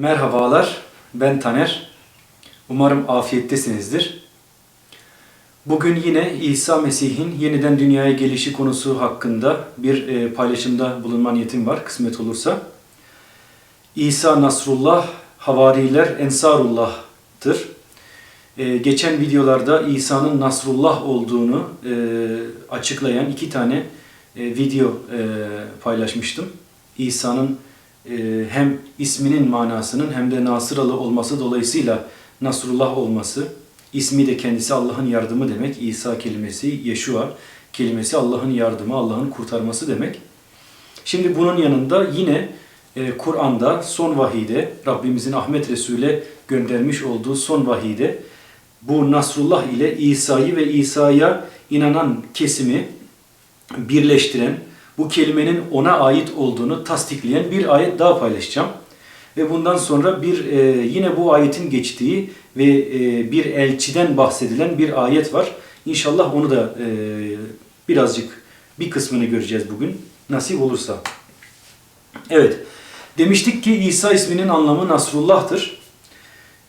Merhabalar, ben Taner. Umarım afiyettesinizdir. Bugün yine İsa Mesih'in yeniden dünyaya gelişi konusu hakkında bir e, paylaşımda bulunma niyetim var, kısmet olursa. İsa Nasrullah, Havariler Ensarullah'tır. E, geçen videolarda İsa'nın Nasrullah olduğunu e, açıklayan iki tane video paylaşmıştım. İsa'nın hem isminin manasının hem de Nasıralı olması dolayısıyla Nasrullah olması, ismi de kendisi Allah'ın yardımı demek. İsa kelimesi, Yeşua kelimesi Allah'ın yardımı, Allah'ın kurtarması demek. Şimdi bunun yanında yine e, Kur'an'da son vahide, Rabbimizin Ahmet Resul'e göndermiş olduğu son vahide bu Nasrullah ile İsa'yı ve İsa'ya inanan kesimi birleştiren, bu kelimenin ona ait olduğunu tasdikleyen bir ayet daha paylaşacağım. Ve bundan sonra bir e, yine bu ayetin geçtiği ve e, bir elçiden bahsedilen bir ayet var. İnşallah onu da e, birazcık bir kısmını göreceğiz bugün. Nasip olursa. Evet. Demiştik ki İsa isminin anlamı Nasrullah'tır.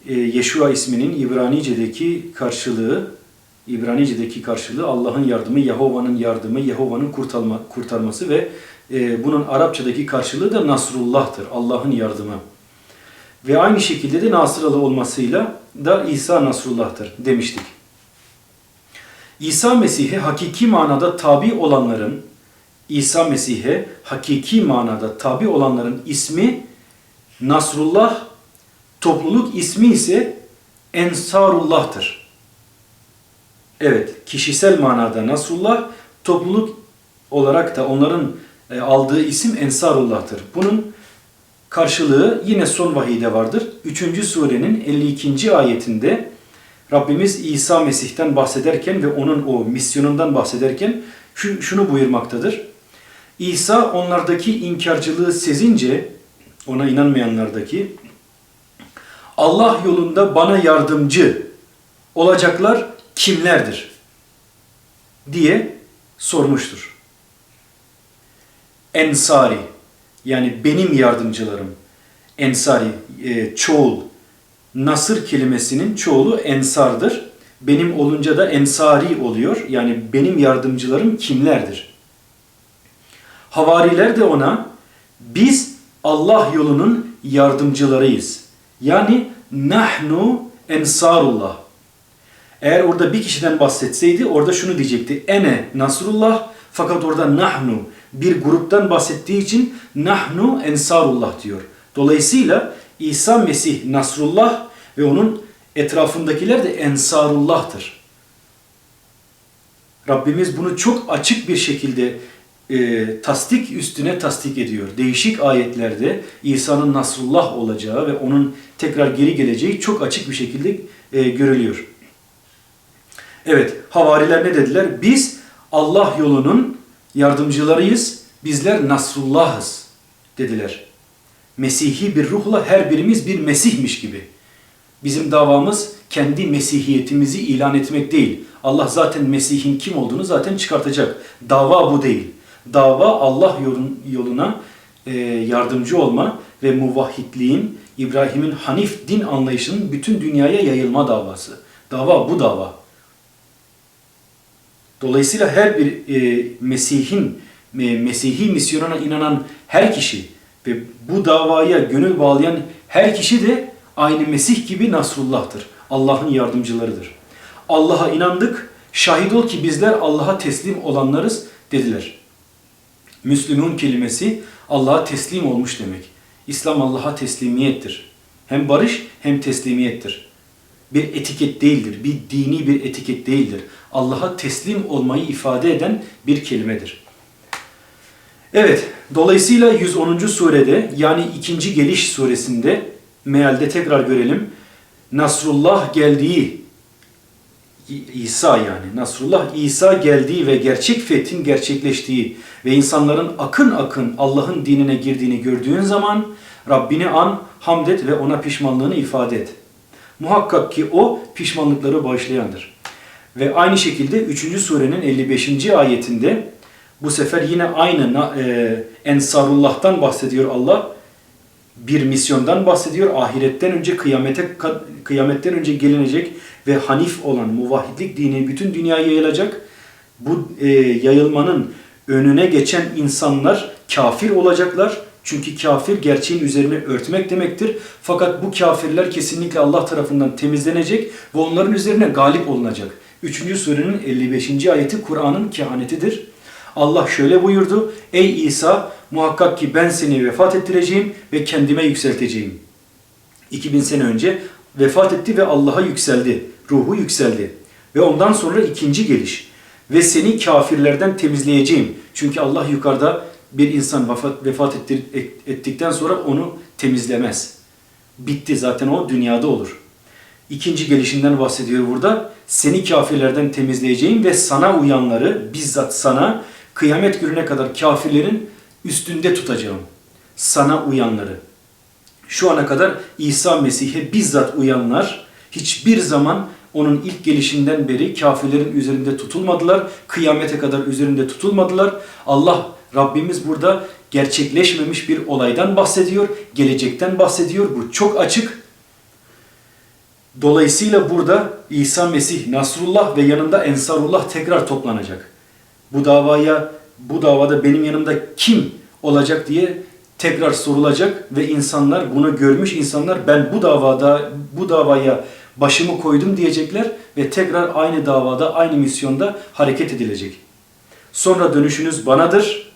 E, Yeşua isminin İbranice'deki karşılığı İbranice'deki karşılığı Allah'ın yardımı, Yahova'nın yardımı, Yahova'nın kurtarma, kurtarması ve e, bunun Arapçadaki karşılığı da Nasrullah'tır. Allah'ın yardımı. Ve aynı şekilde de Nasıralı olmasıyla da İsa Nasrullah'tır demiştik. İsa Mesih'e hakiki manada tabi olanların, İsa Mesih'e hakiki manada tabi olanların ismi Nasrullah, topluluk ismi ise Ensarullah'tır. Evet, kişisel manada Nasrullah, topluluk olarak da onların e, aldığı isim Ensarullah'tır. Bunun karşılığı yine son vahide vardır. 3. surenin 52. ayetinde Rabbimiz İsa Mesih'ten bahsederken ve onun o misyonundan bahsederken şu, şunu buyurmaktadır. İsa onlardaki inkarcılığı sezince, ona inanmayanlardaki, Allah yolunda bana yardımcı olacaklar kimlerdir? diye sormuştur. Ensari yani benim yardımcılarım. Ensari e, çoğul. Nasır kelimesinin çoğulu ensardır. Benim olunca da ensari oluyor. Yani benim yardımcılarım kimlerdir? Havariler de ona biz Allah yolunun yardımcılarıyız. Yani nahnu ensarullah. Eğer orada bir kişiden bahsetseydi orada şunu diyecekti. Ene Nasrullah fakat orada nahnu bir gruptan bahsettiği için nahnu ensarullah diyor. Dolayısıyla İsa Mesih Nasrullah ve onun etrafındakiler de ensarullah'tır. Rabbimiz bunu çok açık bir şekilde e, tasdik üstüne tasdik ediyor. Değişik ayetlerde İsa'nın Nasrullah olacağı ve onun tekrar geri geleceği çok açık bir şekilde e, görülüyor. Evet, havariler ne dediler? Biz Allah yolunun yardımcılarıyız, bizler Nasrullah'ız dediler. Mesihi bir ruhla her birimiz bir Mesihmiş gibi. Bizim davamız kendi Mesihiyetimizi ilan etmek değil. Allah zaten Mesih'in kim olduğunu zaten çıkartacak. Dava bu değil. Dava Allah yoluna e, yardımcı olma ve muvahhidliğin, İbrahim'in Hanif din anlayışının bütün dünyaya yayılma davası. Dava bu dava. Dolayısıyla her bir e, Mesih'in e, Mesih'i misyonuna inanan her kişi ve bu davaya gönül bağlayan her kişi de aynı Mesih gibi Nasrullah'tır. Allah'ın yardımcılarıdır. Allah'a inandık, şahit ol ki bizler Allah'a teslim olanlarız dediler. Müslümun kelimesi Allah'a teslim olmuş demek. İslam Allah'a teslimiyettir. Hem barış hem teslimiyettir. Bir etiket değildir, bir dini bir etiket değildir. Allah'a teslim olmayı ifade eden bir kelimedir. Evet, dolayısıyla 110. surede yani ikinci geliş suresinde mealde tekrar görelim. Nasrullah geldiği İsa yani Nasrullah İsa geldiği ve gerçek fethin gerçekleştiği ve insanların akın akın Allah'ın dinine girdiğini gördüğün zaman Rabbini an, hamd et ve ona pişmanlığını ifade et. Muhakkak ki o pişmanlıkları bağışlayandır. Ve aynı şekilde 3. surenin 55. ayetinde bu sefer yine aynı e, Ensarullah'tan bahsediyor Allah. bir misyondan bahsediyor. Ahiretten önce kıyamete kıyametten önce gelinecek ve hanif olan muvahhidlik dini bütün dünyaya yayılacak. Bu e, yayılmanın önüne geçen insanlar kafir olacaklar. Çünkü kafir gerçeğin üzerine örtmek demektir. Fakat bu kafirler kesinlikle Allah tarafından temizlenecek ve onların üzerine galip olunacak. 3. surenin 55. ayeti Kur'an'ın kehanetidir. Allah şöyle buyurdu. Ey İsa muhakkak ki ben seni vefat ettireceğim ve kendime yükselteceğim. 2000 sene önce vefat etti ve Allah'a yükseldi. Ruhu yükseldi. Ve ondan sonra ikinci geliş. Ve seni kafirlerden temizleyeceğim. Çünkü Allah yukarıda bir insan vefat, vefat ettir, ettikten sonra onu temizlemez. Bitti zaten o dünyada olur. İkinci gelişinden bahsediyor burada. Seni kafirlerden temizleyeceğim ve sana uyanları bizzat sana kıyamet gününe kadar kafirlerin üstünde tutacağım. Sana uyanları. Şu ana kadar İsa Mesih'e bizzat uyanlar hiçbir zaman onun ilk gelişinden beri kafirlerin üzerinde tutulmadılar. Kıyamete kadar üzerinde tutulmadılar. Allah Rabbimiz burada gerçekleşmemiş bir olaydan bahsediyor. Gelecekten bahsediyor. Bu çok açık. Dolayısıyla burada İsa Mesih, Nasrullah ve yanında Ensarullah tekrar toplanacak. Bu davaya, bu davada benim yanımda kim olacak diye tekrar sorulacak ve insanlar bunu görmüş insanlar ben bu davada bu davaya başımı koydum diyecekler ve tekrar aynı davada aynı misyonda hareket edilecek. Sonra dönüşünüz banadır.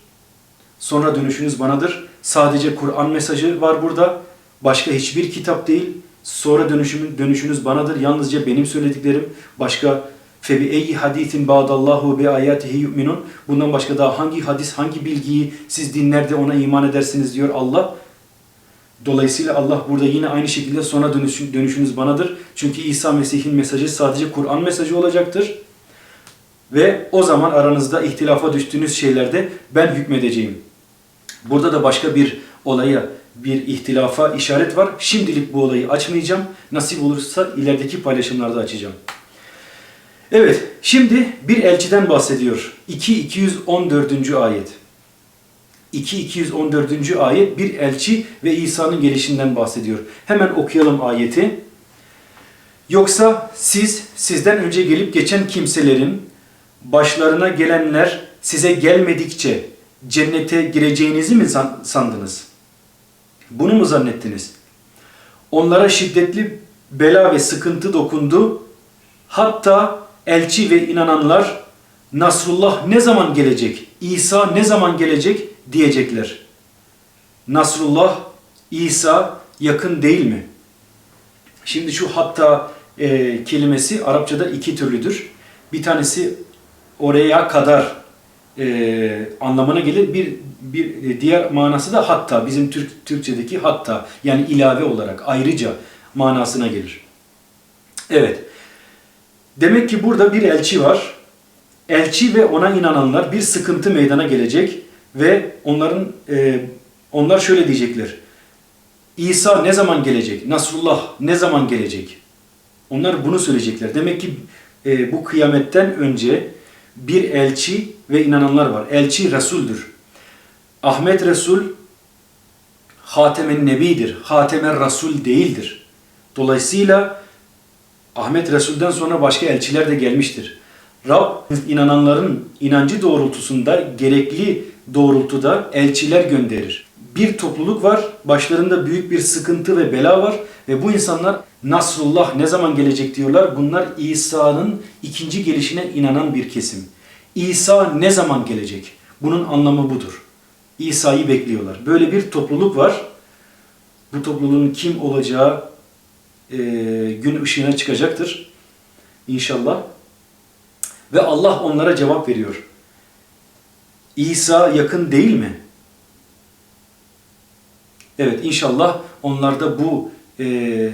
Sonra dönüşünüz banadır. Sadece Kur'an mesajı var burada. Başka hiçbir kitap değil. Sonra dönüşümün dönüşünüz banadır. Yalnızca benim söylediklerim. Başka febi eyyi hadisin ba'dallahu bi ayatihi yu'minun. Bundan başka daha hangi hadis, hangi bilgiyi siz dinler de ona iman edersiniz diyor Allah. Dolayısıyla Allah burada yine aynı şekilde sonra dönüş, dönüşünüz banadır. Çünkü İsa Mesih'in mesajı sadece Kur'an mesajı olacaktır. Ve o zaman aranızda ihtilafa düştüğünüz şeylerde ben hükmedeceğim. Burada da başka bir olaya, bir ihtilafa işaret var. Şimdilik bu olayı açmayacağım. Nasip olursa ilerideki paylaşımlarda açacağım. Evet, şimdi bir elçiden bahsediyor. 2-214. ayet. 2-214. ayet bir elçi ve İsa'nın gelişinden bahsediyor. Hemen okuyalım ayeti. Yoksa siz sizden önce gelip geçen kimselerin başlarına gelenler size gelmedikçe cennete gireceğinizi mi sandınız? Bunu mu zannettiniz? Onlara şiddetli bela ve sıkıntı dokundu. Hatta elçi ve inananlar Nasrullah ne zaman gelecek? İsa ne zaman gelecek? diyecekler. Nasrullah, İsa yakın değil mi? Şimdi şu hatta e, kelimesi Arapçada iki türlüdür. Bir tanesi oraya kadar e, anlamına gelir. Bir, bir diğer manası da hatta bizim Türk Türkçedeki hatta yani ilave olarak ayrıca manasına gelir. Evet. Demek ki burada bir elçi var. Elçi ve ona inananlar bir sıkıntı meydana gelecek ve onların e, onlar şöyle diyecekler. İsa ne zaman gelecek? Nasrullah ne zaman gelecek? Onlar bunu söyleyecekler. Demek ki e, bu kıyametten önce bir elçi ve inananlar var. Elçi Resul'dür. Ahmet Resul Hatemen Nebidir. Hatemen Resul değildir. Dolayısıyla Ahmet Resul'den sonra başka elçiler de gelmiştir. Rab inananların inancı doğrultusunda gerekli doğrultuda elçiler gönderir. Bir topluluk var, başlarında büyük bir sıkıntı ve bela var ve bu insanlar Nasrullah ne zaman gelecek diyorlar. Bunlar İsa'nın ikinci gelişine inanan bir kesim. İsa ne zaman gelecek? Bunun anlamı budur. İsa'yı bekliyorlar. Böyle bir topluluk var. Bu topluluğun kim olacağı e, gün ışığına çıkacaktır. İnşallah. Ve Allah onlara cevap veriyor. İsa yakın değil mi? Evet inşallah onlarda bu e,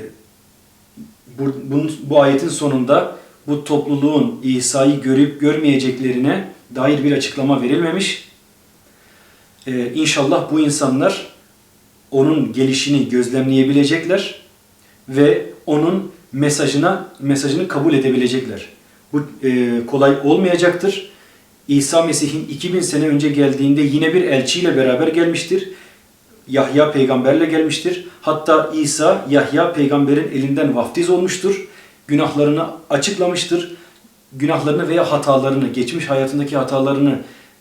bu, bunun, bu ayetin sonunda bu topluluğun İsa'yı görüp görmeyeceklerine dair bir açıklama verilmemiş. Ee, inşallah bu insanlar onun gelişini gözlemleyebilecekler ve onun mesajına mesajını kabul edebilecekler. Bu e, kolay olmayacaktır. İsa Mesih'in 2000 sene önce geldiğinde yine bir elçiyle beraber gelmiştir. Yahya peygamberle gelmiştir. Hatta İsa Yahya peygamberin elinden vaftiz olmuştur. Günahlarını açıklamıştır. Günahlarını veya hatalarını, geçmiş hayatındaki hatalarını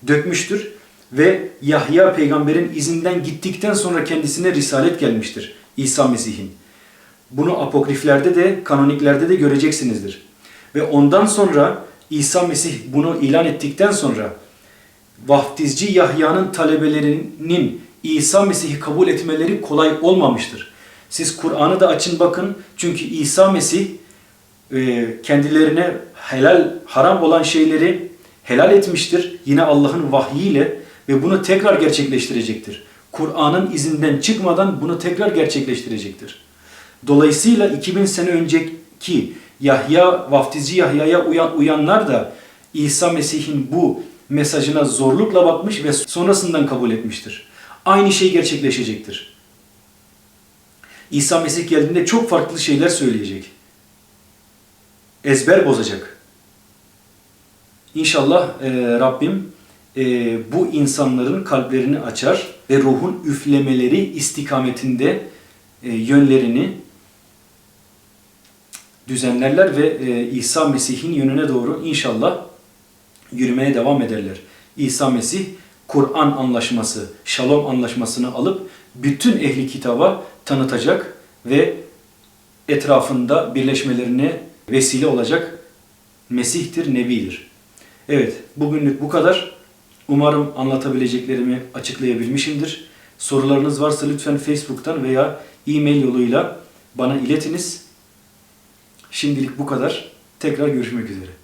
dökmüştür. Ve Yahya peygamberin izinden gittikten sonra kendisine risalet gelmiştir. İsa Mesih'in. Bunu apokriflerde de, kanoniklerde de göreceksinizdir. Ve ondan sonra İsa Mesih bunu ilan ettikten sonra vaftizci Yahya'nın talebelerinin İsa Mesih'i kabul etmeleri kolay olmamıştır. Siz Kur'an'ı da açın bakın. Çünkü İsa Mesih e, kendilerine helal, haram olan şeyleri helal etmiştir. Yine Allah'ın vahyiyle ve bunu tekrar gerçekleştirecektir. Kur'an'ın izinden çıkmadan bunu tekrar gerçekleştirecektir. Dolayısıyla 2000 sene önceki Yahya, vaftizci Yahya'ya uyan, uyanlar da İsa Mesih'in bu mesajına zorlukla bakmış ve sonrasından kabul etmiştir. Aynı şey gerçekleşecektir. İsa Mesih geldiğinde çok farklı şeyler söyleyecek. Ezber bozacak. İnşallah e, Rabbim e, bu insanların kalplerini açar ve ruhun üflemeleri istikametinde e, yönlerini düzenlerler ve e, İsa Mesih'in yönüne doğru inşallah yürümeye devam ederler. İsa Mesih Kur'an anlaşması, Şalom anlaşmasını alıp bütün ehli kitaba tanıtacak ve etrafında birleşmelerine vesile olacak Mesih'tir, Nebi'dir. Evet, bugünlük bu kadar. Umarım anlatabileceklerimi açıklayabilmişimdir. Sorularınız varsa lütfen Facebook'tan veya e-mail yoluyla bana iletiniz. Şimdilik bu kadar. Tekrar görüşmek üzere.